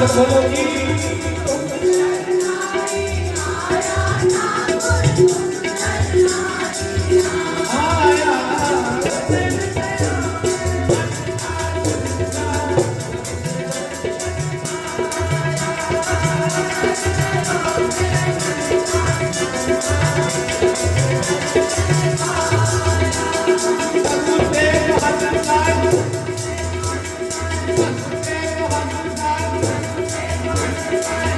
ਬੋਲੋ ਜੀ Thank you.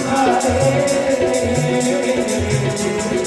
Israel.